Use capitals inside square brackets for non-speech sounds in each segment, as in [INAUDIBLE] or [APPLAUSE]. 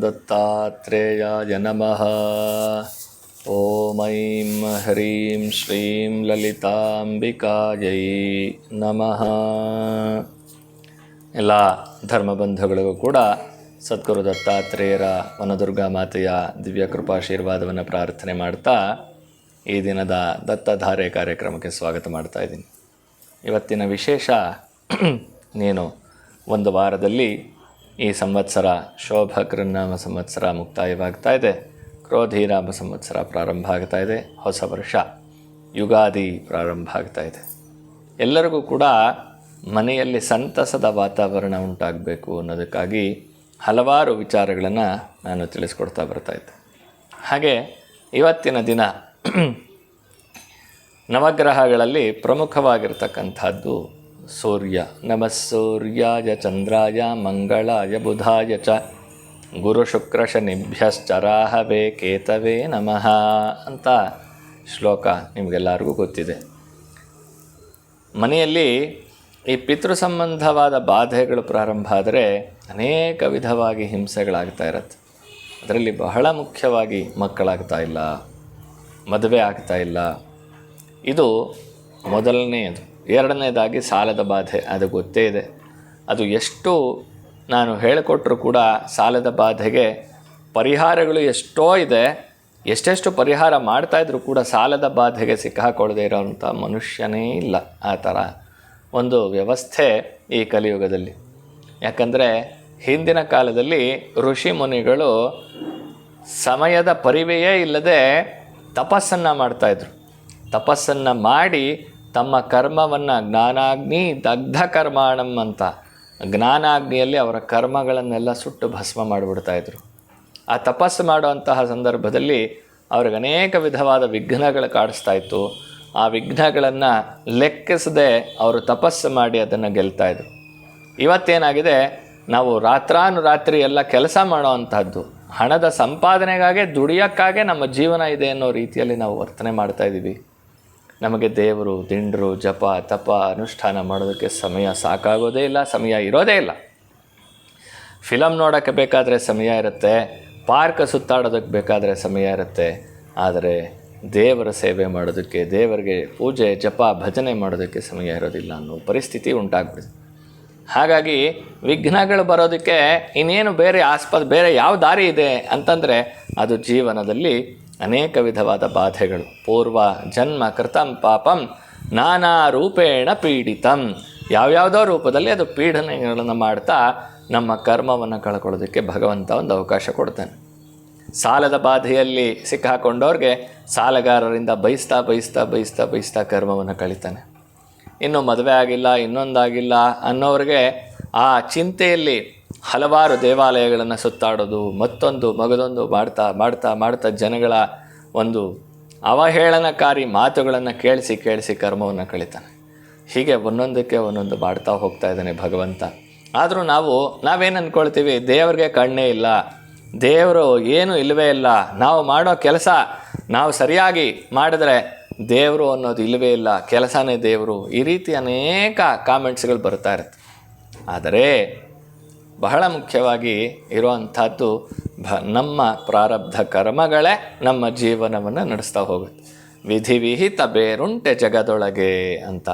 दत्तात्रेयाय नमः ॐ ऐं ह्रीं श्रीं ललिताम्बिकायै ನಮಃ ಎಲ್ಲ ಧರ್ಮಬಂಧುಗಳಿಗೂ ಕೂಡ ಸದ್ಗುರು ದತ್ತಾತ್ರೇಯರ ವನದುರ್ಗಾ ಮಾತೆಯ ದಿವ್ಯ ಕೃಪಾಶೀರ್ವಾದವನ್ನು ಪ್ರಾರ್ಥನೆ ಮಾಡ್ತಾ ಈ ದಿನದ ದತ್ತಧಾರೆ ಕಾರ್ಯಕ್ರಮಕ್ಕೆ ಸ್ವಾಗತ ಮಾಡ್ತಾ ಇದ್ದೀನಿ ಇವತ್ತಿನ ವಿಶೇಷ [CLEARS THROAT] ನೀನು ಒಂದು ವಾರದಲ್ಲಿ ಈ ಸಂವತ್ಸರ ಶೋಭಕೃನಾಮ ಸಂವತ್ಸರ ಮುಕ್ತಾಯವಾಗ್ತಾ ಇದೆ. ಕ್ರೋಧಿನಾಮ ಸಂವತ್ಸರ ಪ್ರಾರಂಭ ಆಗ್ತಾ ಇದೆ. ಹೊಸ ವರ್ಷ, ಯುಗಾದಿ ಪ್ರಾರಂಭ ಆಗ್ತಾ ಇದೆ. ಎಲ್ಲರಿಗೂ ಕೂಡ ಮನೆಯಲ್ಲಿ ಸಂತಸದ ವಾತಾವರಣ ಉಂಟಾಗಬೇಕು ಅನ್ನೋದಕ್ಕಾಗಿ ಹಲವಾರು ವಿಚಾರಗಳನ್ನು ನಾನು ತಿಳಿಸ್ಕೊಡ್ತಾ ಬರ್ತಾ ಇದ್ದೆ. ಹಾಗೆ ಇವತ್ತಿನ ದಿನ [CLEARS THROAT] ನವಗ್ರಹಗಳಲ್ಲಿ ಪ್ರಮುಖವಾಗಿರ್ತಕ್ಕಂಥದ್ದು ಸೂರ್ಯ ನಮಃ ಸೂರ್ಯಾಯ ಚಂದ್ರಾಯ ಮಂಗಳಾಯ ಬುಧಾಯ ಚ. ಗುರು ಶುಕ್ರ ಶನಿಭ್ಯಶ್ಚರಾಹವೇ ಕೇತವೇ ನಮಃ ಅಂತ ಶ್ಲೋಕ ನಿಮಗೆಲ್ಲರಿಗೂ ಗೊತ್ತಿದೆ. ಮನೆಯಲ್ಲಿ ಈ ಪಿತೃ ಸಂಬಂಧವಾದ ಬಾಧೆಗಳು ಪ್ರಾರಂಭ ಆದರೆ ಅನೇಕ ವಿಧವಾಗಿ ಹಿಂಸೆಗಳಾಗ್ತಾ ಇರತ್ತೆ. ಅದರಲ್ಲಿ ಬಹಳ ಮುಖ್ಯವಾಗಿ ಮಕ್ಕಳಾಗ್ತಾ ಇಲ್ಲ, ಮದುವೆ ಆಗ್ತಾ ಇಲ್ಲ. ಇದು ಮೊದಲನೆಯದು. ಎರಡನೇದಾಗಿ ಸಾಲದ ಬಾಧೆ, ಅದು ಗೊತ್ತೇ ಇದೆ. ಅದು ಎಷ್ಟು ನಾನು ಹೇಳಿಕೊಟ್ರೂ ಕೂಡ ಸಾಲದ ಬಾಧೆಗೆ ಪರಿಹಾರಗಳು ಎಷ್ಟೋ ಇದೆ, ಎಷ್ಟೆಷ್ಟು ಪರಿಹಾರ ಮಾಡ್ತಾಯಿದ್ರು ಕೂಡ ಸಾಲದ ಬಾಧೆಗೆ ಸಿಕ್ಕಾಕೊಳ್ಳದೆ ಇರೋವಂಥ ಮನುಷ್ಯನೇ ಇಲ್ಲ ಆ ಥರ ಒಂದು ವ್ಯವಸ್ಥೆ ಈ ಕಲಿಯುಗದಲ್ಲಿ. ಯಾಕಂದರೆ ಹಿಂದಿನ ಕಾಲದಲ್ಲಿ ಋಷಿ ಮುನಿಗಳು ಸಮಯದ ಪರಿವೆಯೇ ಇಲ್ಲದೆ ತಪಸ್ಸನ್ನು ಮಾಡ್ತಾಯಿದ್ರು ತಪಸ್ಸನ್ನು ಮಾಡಿ ತಮ್ಮ ಕರ್ಮವನ್ನು ಜ್ಞಾನಾಗ್ನಿ ದಗ್ಧ ಕರ್ಮಾಣಂ ಅಂತ. ಜ್ಞಾನಾಗ್ನಿಯಲ್ಲಿ ಅವರ ಕರ್ಮಗಳನ್ನೆಲ್ಲ ಸುಟ್ಟು ಭಸ್ಮ ಮಾಡಿಬಿಡ್ತಾಯಿದ್ರು ಆ ತಪಸ್ಸು ಮಾಡುವಂತಹ ಸಂದರ್ಭದಲ್ಲಿ ಅವ್ರಿಗೆ ಅನೇಕ ವಿಧವಾದ ವಿಘ್ನಗಳು ಕಾಡಿಸ್ತಾ ಇತ್ತು. ಆ ವಿಘ್ನಗಳನ್ನು ಲೆಕ್ಕಿಸದೆ ಅವರು ತಪಸ್ಸು ಮಾಡಿ ಅದನ್ನು ಗೆಲ್ತಾಯಿದ್ರು ಇವತ್ತೇನಾಗಿದೆ? ನಾವು ರಾತ್ರಾನುರಾತ್ರಿ ಎಲ್ಲ ಕೆಲಸ ಮಾಡೋವಂಥದ್ದು ಹಣದ ಸಂಪಾದನೆಗಾಗೆ ದುಡಿಯೋಕ್ಕಾಗೆ ನಮ್ಮ ಜೀವನ ಇದೆ ಅನ್ನೋ ರೀತಿಯಲ್ಲಿ ನಾವು ವರ್ತನೆ ಮಾಡ್ತಾ ಇದ್ದೀವಿ. ನಮಗೆ ದೇವರು, ದಿಂಡ್ರು, ಜಪ, ತಪ, ಅನುಷ್ಠಾನ ಮಾಡೋದಕ್ಕೆ ಸಮಯ ಸಾಕಾಗೋದೇ ಇಲ್ಲ, ಸಮಯ ಇರೋದೇ ಇಲ್ಲ. ಫಿಲಮ್ ನೋಡೋಕ್ಕೆ ಬೇಕಾದರೆ ಸಮಯ ಇರುತ್ತೆ, ಪಾರ್ಕ್ ಸುತ್ತಾಡೋದಕ್ಕೆ ಬೇಕಾದರೆ ಸಮಯ ಇರುತ್ತೆ, ಆದರೆ ದೇವರ ಸೇವೆ ಮಾಡೋದಕ್ಕೆ, ದೇವರಿಗೆ ಪೂಜೆ, ಜಪ, ಭಜನೆ ಮಾಡೋದಕ್ಕೆ ಸಮಯ ಇರೋದಿಲ್ಲ ಅನ್ನೋ ಪರಿಸ್ಥಿತಿ ಉಂಟಾಗ್ಬಿಡುತ್ತೆ. ಹಾಗಾಗಿ ವಿಘ್ನಗಳು ಬರೋದಕ್ಕೆ ಇನ್ನೇನು ಬೇರೆ ಆಸ್ಪದ, ಬೇರೆ ಯಾವ ದಾರಿ ಇದೆ ಅಂತಂದರೆ ಅದು ಜೀವನದಲ್ಲಿ ಅನೇಕ ವಿಧವಾದ ಬಾಧೆಗಳು. ಪೂರ್ವ ಜನ್ಮ ಕೃತಂ ಪಾಪಂ ನಾನಾ ರೂಪೇಣ ಪೀಡಿತಂ. ಯಾವ್ಯಾವುದೋ ರೂಪದಲ್ಲಿ ಅದು ಪೀಡನೆಗಳನ್ನು ಮಾಡ್ತಾ ನಮ್ಮ ಕರ್ಮವನ್ನು ಕಳ್ಕೊಳ್ಳೋದಕ್ಕೆ ಭಗವಂತ ಒಂದು ಅವಕಾಶ ಕೊಡ್ತಾನೆ. ಸಾಲದ ಬಾಧೆಯಲ್ಲಿ ಸಿಕ್ಕಾಕೊಂಡವ್ರಿಗೆ ಸಾಲಗಾರರಿಂದ ಬಯಸ್ತಾ ಬಯಸ್ತಾ ಬಯಸ್ತಾ ಬಯಸ್ತಾ ಕರ್ಮವನ್ನು ಕಳಿತಾನೆ. ಇನ್ನು ಮದುವೆ ಆಗಿಲ್ಲ, ಇನ್ನೊಂದಾಗಿಲ್ಲ ಅನ್ನೋರಿಗೆ ಆ ಚಿಂತೆಯಲ್ಲಿ ಹಲವಾರು ದೇವಾಲಯಗಳನ್ನು ಸುತ್ತಾಡೋದು, ಮತ್ತೊಂದು ಮಗದೊಂದು ಮಾಡ್ತಾ ಮಾಡ್ತಾ ಮಾಡ್ತಾ ಜನಗಳ ಒಂದು ಅವಹೇಳನಕಾರಿ ಮಾತುಗಳನ್ನು ಕೇಳಿಸಿ ಕೇಳಿಸಿ ಕರ್ಮವನ್ನು ಕಳಿತಾನೆ. ಹೀಗೆ ಒಂದೊಂದಕ್ಕೆ ಒಂದೊಂದು ಮಾಡ್ತಾ ಹೋಗ್ತಾ ಇದ್ದಾನೆ ಭಗವಂತ. ಆದರೂ ನಾವು, ನಾವೇನು ಅಂದ್ಕೊಳ್ತೀವಿ ದೇವರಿಗೆ ಕಣ್ಣೇ ಇಲ್ಲ. ದೇವರು ಏನು ಇಲ್ಲವೇ ಇಲ್ಲ. ನಾವು ಮಾಡೋ ಕೆಲಸ ನಾವು ಸರಿಯಾಗಿ ಮಾಡಿದ್ರೆ ದೇವರು ಅನ್ನೋದು ಇಲ್ಲವೇ ಇಲ್ಲ. ಕೆಲಸನೇ ದೇವರು. ಈ ರೀತಿ ಅನೇಕ ಕಾಮೆಂಟ್ಸ್ಗಳು ಬರ್ತಾ ಇರುತ್ತೆ. ಆದರೆ ಬಹಳ ಮುಖ್ಯವಾಗಿ ಇರುವಂಥದ್ದು ಭ, ನಮ್ಮ ಪ್ರಾರಬ್ಧ ಕರ್ಮಗಳೇ ನಮ್ಮ ಜೀವನವನ್ನು ನಡೆಸ್ತಾ ಹೋಗುತ್ತೆ. ವಿಧಿ ವಿಹಿತ ಬೇರುಂಟೆ ಜಗದೊಳಗೆ ಅಂತ.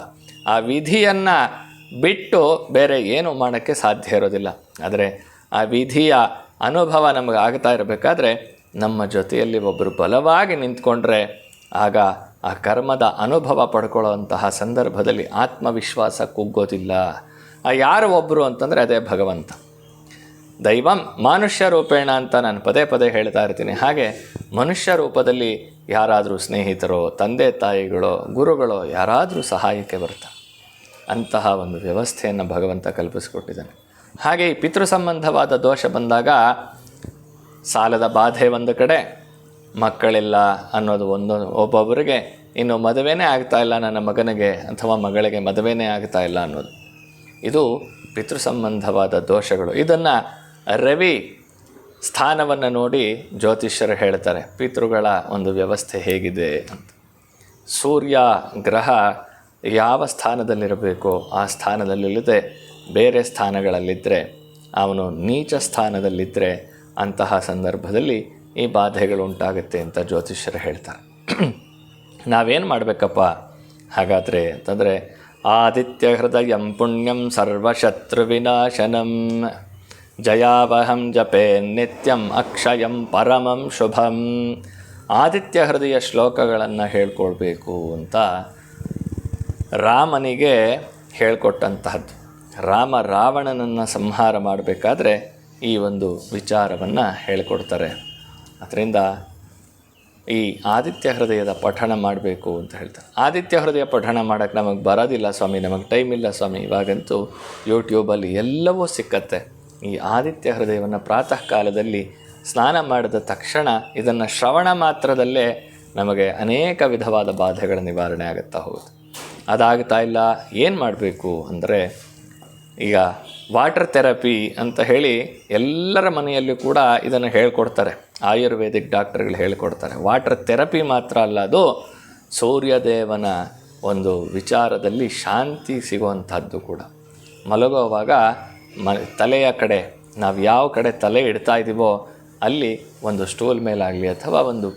ಆ ವಿಧಿಯನ್ನು ಬಿಟ್ಟು ಬೇರೆ ಏನು ಮಾಡೋಕ್ಕೆ ಸಾಧ್ಯ ಇರೋದಿಲ್ಲ. ಆದರೆ ಆ ವಿಧಿಯ ಅನುಭವ ನಮಗೆ ಆಗ್ತಾ ಇರಬೇಕಾದ್ರೆ ನಮ್ಮ ಜೊತೆಯಲ್ಲಿ ಒಬ್ಬರು ಬಲವಾಗಿ ನಿಂತ್ಕೊಂಡ್ರೆ ಆಗ ಆ ಕರ್ಮದ ಅನುಭವ ಪಡ್ಕೊಳ್ಳೋವಂತಹ ಸಂದರ್ಭದಲ್ಲಿ ಆತ್ಮವಿಶ್ವಾಸ ಕುಗ್ಗೋದಿಲ್ಲ. ಆ ಯಾರು ಒಬ್ಬರು ಅಂತಂದರೆ ಅದೇ ಭಗವಂತ. ದೈವಂ ಮನುಷ್ಯ ರೂಪೇಣ ಅಂತ ನಾನು ಪದೇ ಪದೇ ಹೇಳ್ತಾ ಇರ್ತೀನಿ. ಹಾಗೆ ಮನುಷ್ಯ ರೂಪದಲ್ಲಿ ಯಾರಾದರೂ ಸ್ನೇಹಿತರೋ, ತಂದೆ ತಾಯಿಗಳೋ, ಗುರುಗಳೋ ಯಾರಾದರೂ ಸಹಾಯಕ್ಕೆ ಬರ್ತಾರೆ. ಅಂತಹ ಒಂದು ವ್ಯವಸ್ಥೆಯನ್ನು ಭಗವಂತ ಕಲ್ಪಿಸಿಕೊಟ್ಟಿದ್ದಾನೆ. ಹಾಗೆ ಈ ಪಿತೃ ಸಂಬಂಧವಾದ ದೋಷ ಬಂದಾಗ ಸಾಲದ ಬಾಧೆ ಒಂದು ಕಡೆ, ಮಕ್ಕಳಿಲ್ಲ ಅನ್ನೋದು ಒಂದೊಂದು ಒಬ್ಬೊಬ್ಬರಿಗೆ ಇನ್ನು ಮದುವೆನೇ ಆಗ್ತಾ ಇಲ್ಲ, ನನ್ನ ಮಗನಿಗೆ ಅಥವಾ ಮಗಳಿಗೆ ಮದುವೆನೇ ಆಗ್ತಾ ಇಲ್ಲ ಅನ್ನೋದು. ಇದು ಪಿತೃ ಸಂಬಂಧವಾದ ದೋಷಗಳು. ಇದನ್ನು ರವಿ ಸ್ಥಾನವನ್ನು ನೋಡಿ ಜ್ಯೋತಿಷ್ಯರು ಹೇಳ್ತಾರೆ, ಪಿತೃಗಳ ಒಂದು ವ್ಯವಸ್ಥೆ ಹೇಗಿದೆ ಅಂತ. ಸೂರ್ಯ ಗ್ರಹ ಯಾವ ಸ್ಥಾನದಲ್ಲಿರಬೇಕು, ಆ ಸ್ಥಾನದಲ್ಲಿಲ್ಲದೆ ಬೇರೆ ಸ್ಥಾನಗಳಲ್ಲಿದ್ದರೆ ಅವನು ನೀಚ ಸ್ಥಾನದಲ್ಲಿದ್ದರೆ ಅಂತಹ ಸಂದರ್ಭದಲ್ಲಿ ಈ ಬಾಧೆಗಳು ಉಂಟಾಗುತ್ತೆ ಅಂತ ಜ್ಯೋತಿಷ್ಯರು ಹೇಳ್ತಾರೆ. ನಾವೇನು ಮಾಡಬೇಕಪ್ಪ? ಹಾಗಾದರೆ ಅಂತಂದರೆ, ಆದಿತ್ಯ ಹೃದಯಂ ಪುಣ್ಯಂ ಸರ್ವಶತ್ರು ವಿನಾಶನಂ. ಜಯಾವಹಂ ಜಪೇ ನಿತ್ಯಂ ಅಕ್ಷಯಂ ಪರಮಂ ಶುಭಂ ಆದಿತ್ಯ ಹೃದಯ ಶ್ಲೋಕಗಳನ್ನು ಹೇಳ್ಕೊಳ್ಬೇಕು ಅಂತ ರಾಮನಿಗೆ ಹೇಳ್ಕೊಟ್ಟಂತಹದ್ದು. ರಾಮ ರಾವಣನನ್ನು ಸಂಹಾರ ಮಾಡಬೇಕಾದ್ರೆ ಈ ಒಂದು ವಿಚಾರವನ್ನು ಹೇಳಿಕೊಡ್ತಾರೆ. ಅದರಿಂದ ಈ ಆದಿತ್ಯ ಹೃದಯದ ಪಠಣ ಮಾಡಬೇಕು ಅಂತ ಹೇಳ್ತಾರೆ. ಆದಿತ್ಯ ಹೃದಯ ಪಠಣ ಮಾಡೋಕ್ಕೆ ನಮಗೆ ಬರೋದಿಲ್ಲ ಸ್ವಾಮಿ, ನಮಗೆ ಟೈಮ್ ಇಲ್ಲ ಸ್ವಾಮಿ. ಇವಾಗಂತೂ ಯೂಟ್ಯೂಬಲ್ಲಿ ಎಲ್ಲವೂ ಸಿಕ್ಕತ್ತೆ. ಈ ಆದಿತ್ಯ ಹೃದಯವನ್ನು ಪ್ರಾತಃ ಕಾಲದಲ್ಲಿ ಸ್ನಾನ ಮಾಡಿದ ತಕ್ಷಣ ಇದನ್ನು ಶ್ರವಣ ಮಾತ್ರದಲ್ಲೇ ನಮಗೆ ಅನೇಕ ವಿಧವಾದ ಬಾಧೆಗಳ ನಿವಾರಣೆ ಆಗುತ್ತಾ ಹೋಗುತ್ತೆ. ಅದಾಗ್ತಾ ಇಲ್ಲ, ಏನು ಮಾಡಬೇಕು ಅಂದರೆ ಈಗ ವಾಟರ್ ಥೆರಪಿ ಅಂತ ಹೇಳಿ ಎಲ್ಲರ ಮನೆಯಲ್ಲೂ ಕೂಡ ಇದನ್ನು ಹೇಳ್ಕೊಡ್ತಾರೆ. ಆಯುರ್ವೇದಿಕ್ ಡಾಕ್ಟರ್ಗಳು ಹೇಳ್ಕೊಡ್ತಾರೆ. ವಾಟರ್ ಥೆರಪಿ ಮಾತ್ರ ಅಲ್ಲ, ಅದು ಸೂರ್ಯದೇವನ ಒಂದು ವಿಚಾರದಲ್ಲಿ ಶಾಂತಿ ಸಿಗುವಂಥದ್ದು ಕೂಡ. ಮಲಗುವಾಗ ಮ ತಲೆಯ ಕಡೆ, ನಾವು ಯಾವ ಕಡೆ ತಲೆ ಇಡ್ತಾ ಇದ್ದೀವೋ ಅಲ್ಲಿ ಒಂದು ಸ್ಟೂಲ್ ಮೇಲಾಗಲಿ ಅಥವಾ ಒಂದು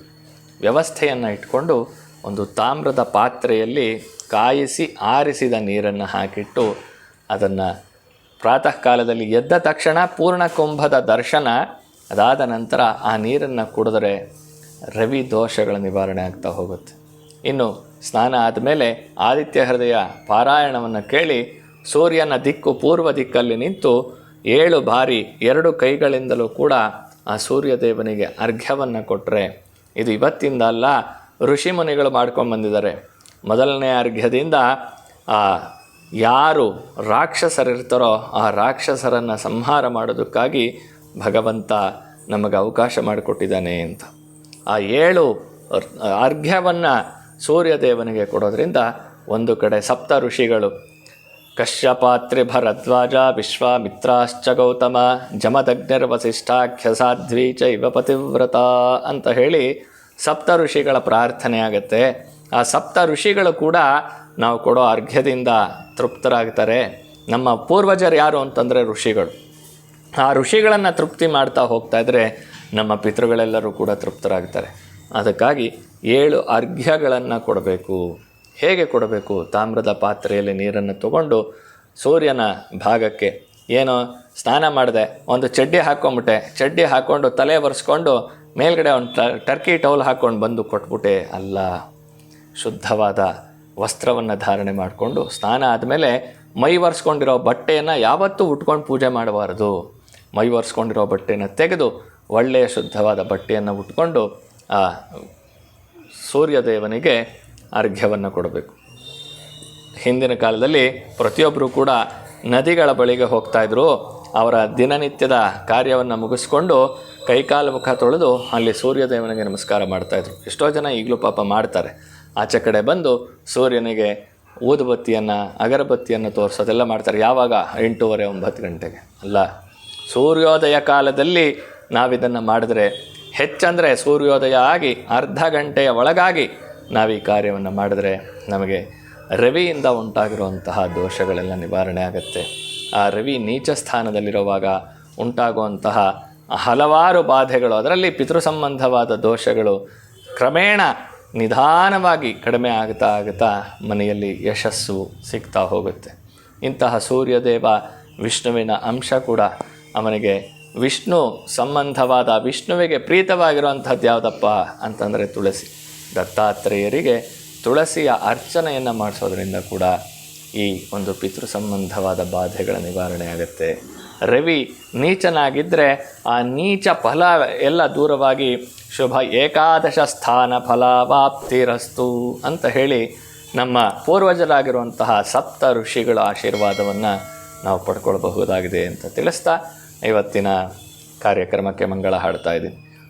ವ್ಯವಸ್ಥೆಯನ್ನು ಇಟ್ಕೊಂಡು ಒಂದು ತಾಮ್ರದ ಪಾತ್ರೆಯಲ್ಲಿ ಕಾಯಿಸಿ ಆರಿಸಿದ ನೀರನ್ನು ಹಾಕಿಟ್ಟು ಅದನ್ನು ಪ್ರಾತಃ ಕಾಲದಲ್ಲಿ ಎದ್ದ ತಕ್ಷಣ ಪೂರ್ಣ ಕುಂಭದ ದರ್ಶನ, ಅದಾದ ನಂತರ ಆ ನೀರನ್ನು ಕುಡಿದ್ರೆ ರವಿ ದೋಷಗಳ ನಿವಾರಣೆ ಆಗ್ತಾ ಹೋಗುತ್ತೆ. ಇನ್ನು ಸ್ನಾನ ಆದಮೇಲೆ ಆದಿತ್ಯ ಹೃದಯ ಪಾರಾಯಣವನ್ನು ಕೇಳಿ ಸೂರ್ಯನ ದಿಕ್ಕು ಪೂರ್ವ ದಿಕ್ಕಲ್ಲಿ ನಿಂತು ಏಳು ಬಾರಿ ಎರಡು ಕೈಗಳಿಂದಲೂ ಕೂಡ ಆ ಸೂರ್ಯದೇವನಿಗೆ ಅರ್ಘ್ಯವನ್ನು ಕೊಟ್ಟರೆ ಇದು ಇವತ್ತಿಂದ ಅಲ್ಲ, ಋಷಿ ಮುನಿಗಳು ಮಾಡ್ಕೊಂಡು ಬಂದಿದ್ದಾರೆ. ಮೊದಲನೇ ಅರ್ಘ್ಯದಿಂದ ಯಾರು ರಾಕ್ಷಸರಿರ್ತಾರೋ ಆ ರಾಕ್ಷಸರನ್ನು ಸಂಹಾರ ಮಾಡೋದಕ್ಕಾಗಿ ಭಗವಂತ ನಮಗೆ ಅವಕಾಶ ಮಾಡಿಕೊಟ್ಟಿದ್ದಾನೆ ಅಂತ. ಆ ಏಳು ಅರ್ಘ್ಯವನ್ನು ಸೂರ್ಯದೇವನಿಗೆ ಕೊಡೋದ್ರಿಂದ ಒಂದು ಕಡೆ ಸಪ್ತ ಋಷಿಗಳು ಕಶ್ಯಪಾತ್ರಿ ಭರದ್ವಾಜ ವಿಶ್ವಾಮಿತ್ರಾಶ್ಚ ಗೌತಮ ಜಮದಗ್ನಿರ್ವಸಿಷ್ಠಾಖ್ಯ ಸಾಧ್ವಿ ಚೈವ ಪತಿವ್ರತ ಅಂತ ಹೇಳಿ ಸಪ್ತ ಋಷಿಗಳ ಪ್ರಾರ್ಥನೆ ಆಗುತ್ತೆ. ಆ ಸಪ್ತ ಋಷಿಗಳು ಕೂಡ ನಾವು ಕೊಡೋ ಅರ್ಘ್ಯದಿಂದ ತೃಪ್ತರಾಗ್ತಾರೆ. ನಮ್ಮ ಪೂರ್ವಜರು ಯಾರು ಅಂತಂದರೆ ಋಷಿಗಳು. ಆ ಋಷಿಗಳನ್ನು ತೃಪ್ತಿ ಮಾಡ್ತಾ ಹೋಗ್ತಾ ಇದ್ದರೆ ನಮ್ಮ ಪಿತೃಗಳೆಲ್ಲರೂ ಕೂಡ ತೃಪ್ತರಾಗ್ತಾರೆ. ಅದಕ್ಕಾಗಿ ಏಳು ಅರ್ಘ್ಯಗಳನ್ನು ಕೊಡಬೇಕು. ಹೇಗೆ ಕೊಡಬೇಕು? ತಾಮ್ರದ ಪಾತ್ರೆಯಲ್ಲಿ ನೀರನ್ನು ತಗೊಂಡು ಸೂರ್ಯನ ಭಾಗಕ್ಕೆ ಏನೋ ಸ್ನಾನ ಮಾಡಿದೆ. ಒಂದು ಚಡ್ಡಿ ಹಾಕ್ಕೊಂಬಿಟ್ಟೆ ಚಡ್ಡಿ ಹಾಕ್ಕೊಂಡು ತಲೆ ಒರೆಸ್ಕೊಂಡು ಮೇಲ್ಗಡೆ ಒಂದು ಟರ್ಕಿ ಟೌಲ್ ಹಾಕ್ಕೊಂಡು ಬಂದು ಕೊಟ್ಬಿಟ್ಟೆ. ಅಲ್ಲ, ಶುದ್ಧವಾದ ವಸ್ತ್ರವನ್ನು ಧಾರಣೆ ಮಾಡಿಕೊಂಡು ಸ್ನಾನ ಆದಮೇಲೆ ಮೈ ಒರೆಸ್ಕೊಂಡಿರೋ ಬಟ್ಟೆಯನ್ನು ಯಾವತ್ತೂ ಉಟ್ಕೊಂಡು ಪೂಜೆ ಮಾಡಬಾರ್ದು. ಮೈ ಒರೆಸ್ಕೊಂಡಿರೋ ಬಟ್ಟೆಯನ್ನು ತೆಗೆದು ಒಳ್ಳೆಯ ಶುದ್ಧವಾದ ಬಟ್ಟೆಯನ್ನು ಉಟ್ಕೊಂಡು ಆ ಸೂರ್ಯದೇವನಿಗೆ ಅರ್ಘ್ಯವನ್ನು ಕೊಡಬೇಕು. ಹಿಂದಿನ ಕಾಲದಲ್ಲಿ ಪ್ರತಿಯೊಬ್ಬರು ಕೂಡ ನದಿಗಳ ಬಳಿಗೆ ಹೋಗ್ತಾಯಿದ್ರು ಅವರ ದಿನನಿತ್ಯದ ಕಾರ್ಯವನ್ನು ಮುಗಿಸ್ಕೊಂಡು ಕೈಕಾಲು ಮುಖ ತೊಳೆದು ಅಲ್ಲಿ ಸೂರ್ಯದೇವನಿಗೆ ನಮಸ್ಕಾರ ಮಾಡ್ತಾಯಿದ್ರು ಎಷ್ಟೋ ಜನ ಈಗಲೂ ಪಾಪ ಮಾಡ್ತಾರೆ. ಆಚೆ ಕಡೆ ಬಂದು ಸೂರ್ಯನಿಗೆ ಊದುಬತ್ತಿಯನ್ನು, ಅಗರಬತ್ತಿಯನ್ನು ತೋರಿಸೋದೆಲ್ಲ ಮಾಡ್ತಾರೆ. ಯಾವಾಗ? ಎಂಟೂವರೆ, ಒಂಬತ್ತು ಗಂಟೆಗೆ. ಅಲ್ಲ, ಸೂರ್ಯೋದಯ ಕಾಲದಲ್ಲಿ ನಾವಿದನ್ನು ಮಾಡಿದ್ರೆ ಹೆಚ್ಚಂದರೆ ಸೂರ್ಯೋದಯ ಆಗಿ ಅರ್ಧ ಗಂಟೆಯ ಒಳಗಾಗಿ ನಾವು ಈ ಕಾರ್ಯವನ್ನು ಮಾಡಿದ್ರೆ ನಮಗೆ ರವಿಯಿಂದ ಉಂಟಾಗಿರುವಂತಹ ದೋಷಗಳೆಲ್ಲ ನಿವಾರಣೆ ಆಗುತ್ತೆ. ಆ ರವಿ ನೀಚ ಸ್ಥಾನದಲ್ಲಿರುವಾಗ ಉಂಟಾಗುವಂತಹ ಹಲವಾರು ಬಾಧೆಗಳು, ಅದರಲ್ಲಿ ಪಿತೃ ಸಂಬಂಧವಾದ ದೋಷಗಳು ಕ್ರಮೇಣ ನಿಧಾನವಾಗಿ ಕಡಿಮೆ ಆಗ್ತಾ ಆಗ್ತಾ ಮನೆಯಲ್ಲಿ ಯಶಸ್ಸು ಸಿಗ್ತಾ ಹೋಗುತ್ತೆ. ಇಂತಹ ಸೂರ್ಯದೇವ ವಿಷ್ಣುವಿನ ಅಂಶ ಕೂಡ ಅವನಿಗೆ ವಿಷ್ಣು ಸಂಬಂಧವಾದ, ವಿಷ್ಣುವಿಗೆ ಪ್ರೀತವಾಗಿರುವಂಥದ್ದು ಯಾವುದಪ್ಪ ಅಂತಂದರೆ ತುಳಸಿ. ದತ್ತಾತ್ರೇಯರಿಗೆ ತುಳಸಿಯ ಅರ್ಚನೆಯನ್ನು ಮಾಡಿಸೋದ್ರಿಂದ ಕೂಡ ಈ ಒಂದು ಪಿತೃ ಸಂಬಂಧವಾದ ಬಾಧೆಗಳ ನಿವಾರಣೆ ಆಗುತ್ತೆ. ರವಿ ನೀಚನಾಗಿದ್ದರೆ ಆ ನೀಚ ಫಲ ಎಲ್ಲ ದೂರವಾಗಿ ಶುಭ ಏಕಾದಶ ಸ್ಥಾನ ಫಲವಾಪ್ತಿರಸ್ತು ಅಂತ ಹೇಳಿ ನಮ್ಮ ಪೂರ್ವಜರಾಗಿರುವಂತಹ ಸಪ್ತ ಋಷಿಗಳ ಆಶೀರ್ವಾದವನ್ನು ನಾವು ಪಡ್ಕೊಳ್ಬಹುದಾಗಿದೆ ಅಂತ ತಿಳಿಸ್ತಾ ಇವತ್ತಿನ ಕಾರ್ಯಕ್ರಮಕ್ಕೆ ಮಂಗಳ ಹಾಡ್ತಾ ಇದ್ದೀನಿ.